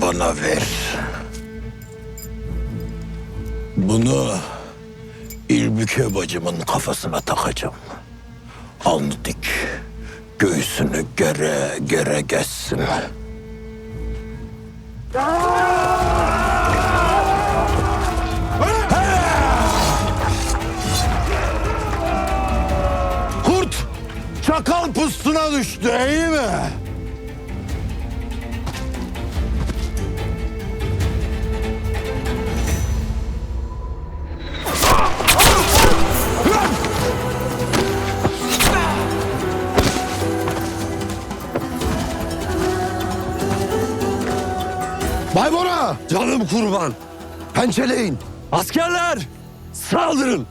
bana ver. Bunu İlbüke bacımın kafasına takacağım. Alnı dik, göğsünü gere gere geçsin. Kurt çakal pustuna düştü iyi mi? Baybora! Canım kurban. Pençeleyin. Askerler saldırın.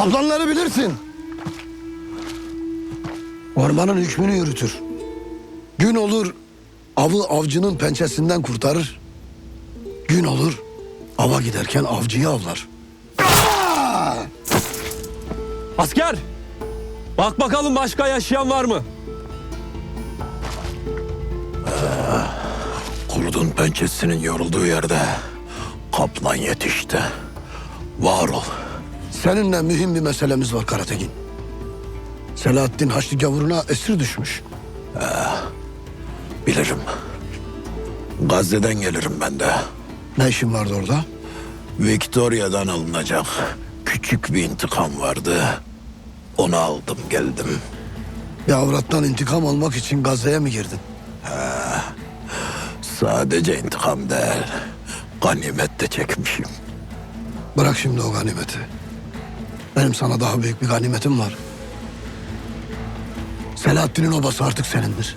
Kaplanları bilirsin. Ormanın hükmünü yürütür. Gün olur avı avcının pençesinden kurtarır. Gün olur ava giderken avcıyı avlar. Asker bak bakalım başka yaşayan var mı? Kurdun pençesinin yorulduğu yerde kaplan yetişti. Var ol. Seninle mühim bir meselemiz var Karatekin. Selahattin Haçlı gavuruna esir düşmüş. Bilirim. Gazze'den gelirim ben de. Ne işin vardı orada? Victoria'dan alınacak küçük bir intikam vardı. Onu aldım geldim. Bir avrattan intikam almak için Gazze'ye mi girdin? Sadece intikam değil, ganimet de çekmişim. Bırak şimdi o ganimeti. Benim sana daha büyük bir ganimetim var. Selahattin'in obası artık senindir.